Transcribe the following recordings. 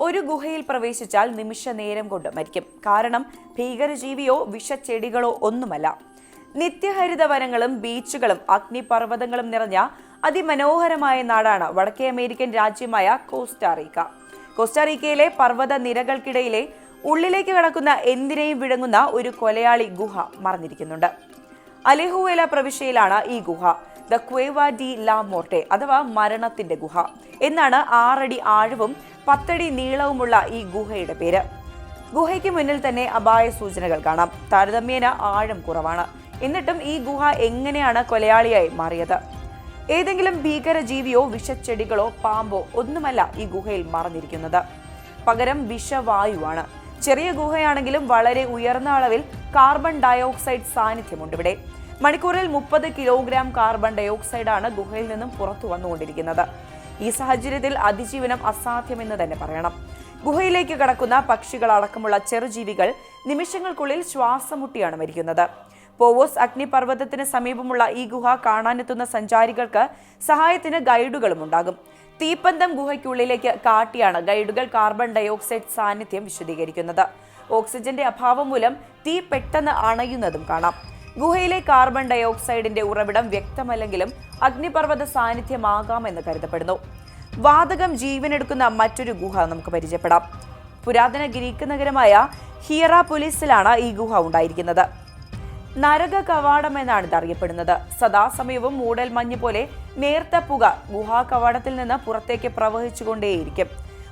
ഒരു ഗുഹയിൽ പ്രവേശിച്ചാൽ നിമിഷ നേരം കൊണ്ട് മരിക്കും. കാരണം ഭീകരജീവിയോ വിഷച്ചെടികളോ ഒന്നുമല്ല. നിത്യഹരിത വനങ്ങളും ബീച്ചുകളും അഗ്നിപർവതങ്ങളും നിറഞ്ഞ അതിമനോഹരമായ നാടാണ് വടക്കേ അമേരിക്കൻ രാജ്യമായ കോസ്റ്റാറിക്ക കോസ്റ്റാറിക്കയിലെ പർവത നിരകൾക്കിടയിലെ ഉള്ളിലേക്ക് കടക്കുന്ന എന്തിനേയും വിഴങ്ങുന്ന ഒരു കൊലയാളി ഗുഹ മറഞ്ഞിരിക്കുന്നുണ്ട്. അലിഹുവേല പ്രവിശ്യയിലാണ് ഈ ഗുഹ. ദ ക്വേവ ഡി ലാ മോർട്ടെ അഥവാ മരണത്തിന്റെ ഗുഹ. എന്നാണ് ആറടി ആഴവും പത്തടി നീളവുമുള്ള ഈ ഗുഹയുടെ പേര്. ഗുഹയ്ക്ക് മുന്നിൽ തന്നെ അപായ സൂചനകൾ കാണാം. താരതമ്യേന ആഴം കുറവാണ്. എന്നിട്ടും ഈ ഗുഹ എങ്ങനെയാണ് കൊലയാളിയായി മാറിയത്? ഏതെങ്കിലും ഭീകര ജീവിയോ വിഷച്ചെടികളോ പാമ്പോ ഒന്നുമല്ല ഈ ഗുഹയിൽ മറഞ്ഞിരിക്കുന്നത് പകരം വിഷവായുവാണ്. ചെറിയ ഗുഹയാണെങ്കിലും വളരെ ഉയർന്ന അളവിൽ കാർബൺ ഡയോക്സൈഡ് സാന്നിധ്യമുണ്ട് ഇവിടെ മണിക്കൂറിൽ മുപ്പത് കിലോഗ്രാം കാർബൺ ഡയോക്സൈഡാണ് ഗുഹയിൽ നിന്നും പുറത്തു വന്നുകൊണ്ടിരിക്കുന്നത്. ഈ സാഹചര്യത്തിൽ അതിജീവനം അസാധ്യമെന്ന് തന്നെ പറയണം. ഗുഹയിലേക്ക് കടക്കുന്ന പക്ഷികളടക്കമുള്ള ചെറുജീവികൾ നിമിഷങ്ങൾക്കുള്ളിൽ ശ്വാസം മുട്ടിയാണ് മരിക്കുന്നത്. പോവോസ് അഗ്നിപർവതത്തിന് സമീപമുള്ള ഈ ഗുഹ കാണാനെത്തുന്ന സഞ്ചാരികൾക്ക് സഹായത്തിന് ഗൈഡുകളും ഉണ്ടാകും. തീപ്പന്തം ഗുഹയ്ക്കുള്ളിലേക്ക് കാട്ടിയാണ് ഗൈഡുകൾ കാർബൺ ഡയോക്സൈഡ് സാന്നിധ്യം വിശദീകരിക്കുന്നത്. ഓക്സിജന്റെ അഭാവം മൂലം തീ പെട്ടെന്ന് അണയുന്നതും കാണാം. ഗുഹയിലെ കാർബൺ ഡയോക്സൈഡിന്റെ ഉറവിടം വ്യക്തമല്ലെങ്കിലും അഗ്നിപർവത സാന്നിധ്യമാകാമെന്ന് കരുതപ്പെടുന്നു. വാതകം ജീവനെടുക്കുന്ന മറ്റൊരു ഗുഹ നമുക്ക് പരിചയപ്പെടാം. പുരാതന ഗ്രീക്ക് നഗരമായ ഹിയറ ഹിയറാപൊലിസിലാണ് ഈ ഗുഹ ഉണ്ടായിരിക്കുന്നത്. നരക കവാടം എന്നാണ് ഇത് അറിയപ്പെടുന്നത്. സദാസമയവും മൂടൽ മഞ്ഞ് പോലെ നേർത്ത പുക ഗുഹാ കവാടത്തിൽ നിന്ന് പുറത്തേക്ക് പ്രവഹിച്ചുകൊണ്ടേയിരിക്കും.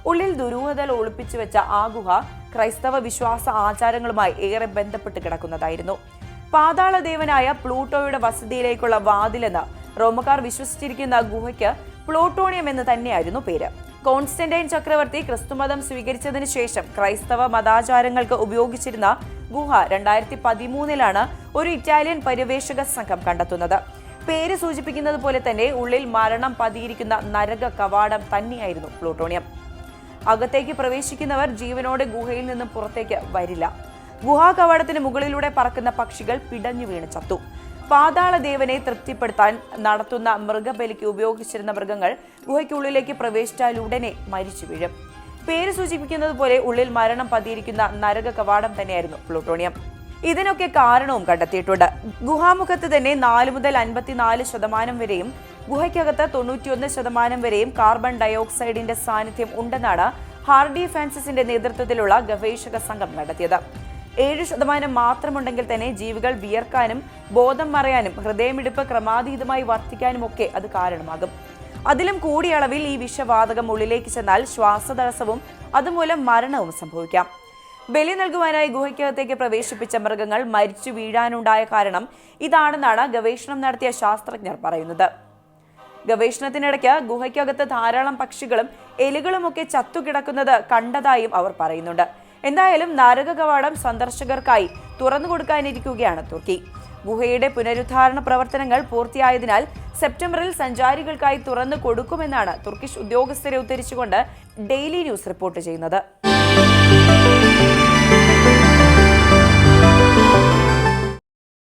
ഉള്ളിൽ ദുരൂഹതൽ ഒളിപ്പിച്ചു വെച്ച ആ ഗുഹ ക്രൈസ്തവ വിശ്വാസ ആചാരങ്ങളുമായി ഏറെ ബന്ധപ്പെട്ട് കിടക്കുന്നതായിരുന്നു. പാതാളദേവനായ പ്ലൂട്ടോയുടെ വസതിയിലേക്കുള്ള വാതിലെന്ന് റോമക്കാർ വിശ്വസിച്ചിരിക്കുന്ന ഗുഹയ്ക്ക് പ്ലൂട്ടോണിയം എന്ന് തന്നെയായിരുന്നു പേര്. കോൺസ്റ്റന്റൈൻ ചക്രവർത്തി ക്രിസ്തുമതം സ്വീകരിച്ചതിന് ശേഷം ക്രൈസ്തവ മതാചാരങ്ങൾക്ക് ഉപയോഗിച്ചിരുന്ന ഗുഹ രണ്ടായിരത്തി പതിമൂന്നിലാണ് ഒരു ഇറ്റാലിയൻ പര്യവേഷക സംഘം കണ്ടെത്തുന്നത്. പേര് സൂചിപ്പിക്കുന്നത് പോലെ തന്നെ ഉള്ളിൽ മരണം പതിയിരിക്കുന്ന നരക കവാടം തന്നെയായിരുന്നു പ്ലൂട്ടോണിയം. അകത്തേക്ക് പ്രവേശിക്കുന്നവർ ജീവനോടെ ഗുഹയിൽ നിന്നും പുറത്തേക്ക് വരില്ല. ഗുഹാ കവാടത്തിന് മുകളിലൂടെ പറക്കുന്ന പക്ഷികൾ പിടഞ്ഞു വീണ് ചത്തു. പാതാള ദേവനെ തൃപ്തിപ്പെടുത്താൻ നടത്തുന്ന മൃഗബലിക്ക് ഉപയോഗിച്ചിരുന്ന മൃഗങ്ങൾ ഗുഹയ്ക്കുള്ളിലേക്ക് പ്രവേശിച്ചാൽ ഉടനെ മരിച്ചു വീഴും. പേര് സൂചിപ്പിക്കുന്നത് പോലെ ഉള്ളിൽ മരണം പതിയിരിക്കുന്ന നരക കവാടം തന്നെയായിരുന്നു പ്ലൂട്ടോണിയം. ഇതിനൊക്കെ കാരണവും കണ്ടെത്തിയിട്ടുണ്ട്. ഗുഹാമുഖത്ത് തന്നെ നാല് മുതൽ അൻപത്തിനാല് ശതമാനം വരെയും ഗുഹയ്ക്കകത്ത് തൊണ്ണൂറ്റിയൊന്ന് ശതമാനം വരെയും കാർബൺ ഡയോക്സൈഡിന്റെ സാന്നിധ്യം ഉണ്ടെന്നാണ് ഹാർഡി ഫാൻസിന്റെ നേതൃത്വത്തിലുള്ള ഗവേഷക സംഘം നടത്തിയത് ഏഴ് ശതമാനം മാത്രമുണ്ടെങ്കിൽ തന്നെ ജീവികൾ വിയർക്കാനും ബോധം മറയാനും ഹൃദയമിടിപ്പ് ക്രമാതീതമായി വർദ്ധിക്കാനും ഒക്കെ അത് കാരണമാകും. അതിലും കൂടിയ അളവിൽ ഈ വിഷവാതകം ഉള്ളിലേക്ക് ചെന്നാൽ ശ്വാസതടസ്സവും അതുമൂലം മരണവും സംഭവിക്കാം. ബലി നൽകുവാനായി ഗുഹയ്ക്കകത്തേക്ക് പ്രവേശിപ്പിച്ച മൃഗങ്ങൾ മരിച്ചു വീഴാനുണ്ടായ കാരണം ഇതാണെന്നാണ് ഗവേഷണം നടത്തിയ ശാസ്ത്രജ്ഞർ പറയുന്നത്. ഗവേഷണത്തിനിടയ്ക്ക് ഗുഹയ്ക്കകത്ത് ധാരാളം പക്ഷികളും എലികളുമൊക്കെ ചത്തുകിടക്കുന്നത് കണ്ടതായും അവർ പറയുന്നുണ്ട്. എന്തായാലും നാരക കവാടം സന്ദർശകർക്കായി തുറന്നു കൊടുക്കാനിരിക്കുകയാണ് തുർക്കി. ഗുഹയുടെ പുനരുദ്ധാരണ പ്രവർത്തനങ്ങൾ പൂർത്തിയായതിനാൽ സെപ്റ്റംബറിൽ സഞ്ചാരികൾക്കായി തുറന്നു കൊടുക്കുമെന്നാണ് തുർക്കിഷ് ഉദ്യോഗസ്ഥരെ ഉദ്ധരിച്ചുകൊണ്ട് ഡെയിലി ന്യൂസ് റിപ്പോർട്ട് ചെയ്യുന്നത്.